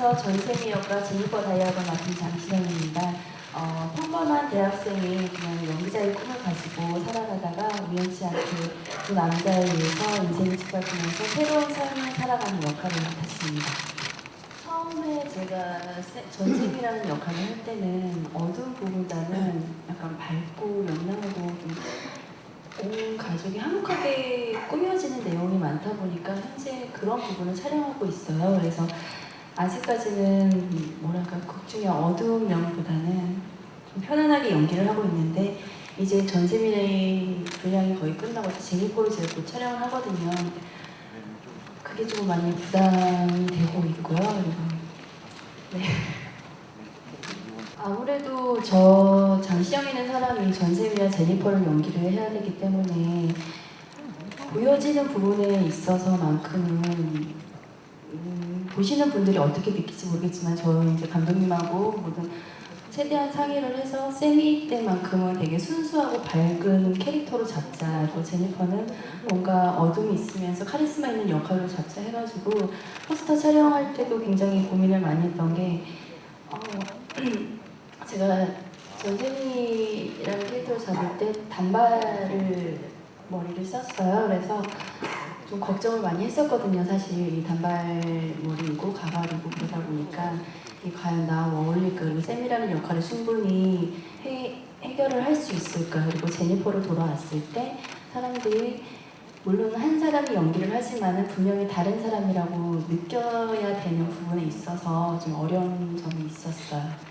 서울에서 전세미역과 제휴과 다이학을 맡은 장시영입니다. 어, 평범한 대학생이 그냥 연기자의 꿈을 가지고 살아가다가 우연치 않게 그 남자에 의해서 인생이 짓밟히면서 새로운 삶을 살아가는 역할을 맡았습니다. 처음에 제가 전쟁이라는 역할을 할 때는 어두운 부분보다는 약간 밝고 명랑하고 온 가족이 한목하게 꾸며지는 내용이 많다 보니까 현재 그런 부분을 촬영하고 있어요. 그래서 아직까지는 뭐랄까 극 중에 어두운 면보다는 좀 편안하게 연기를 하고 있는데 이제 전세민의 분량이 거의 끝나고 제니포를 제가 곧 촬영을 하거든요. 그게 좀 많이 부담이 되고 있고요. 네. 아무래도 저 장시영이라는 사람이 전세미와 제니퍼를 연기를 해야 되기 때문에 보여지는 부분에 있어서만큼은 음, 보시는 분들이 어떻게 느낄지 모르겠지만 저는 이제 감독님하고 모든 최대한 상의를 해서 세미 때만큼은 되게 순수하고 밝은 캐릭터로 잡자. 그리고 제니퍼는 뭔가 어둠이 있으면서 카리스마 있는 역할로 잡자 해가지고 포스터 촬영할 때도 굉장히 고민을 많이 했던 게 어, 제가 전세미라는 캐릭터를 잡을 때 단발을 머리를 썼어요. 그래서 좀 걱정을 많이 했었거든요. 사실 이 단발머리이고 가발이고 그러다 보니까 이 과연 나와 어울릴까 그리고 쌤이라는 역할을 충분히 해, 해결을 할 수 있을까 그리고 제니퍼로 돌아왔을 때 사람들이 물론 한 사람이 연기를 하지만은 분명히 다른 사람이라고 느껴야 되는 부분에 있어서 좀 어려운 점이 있었어요.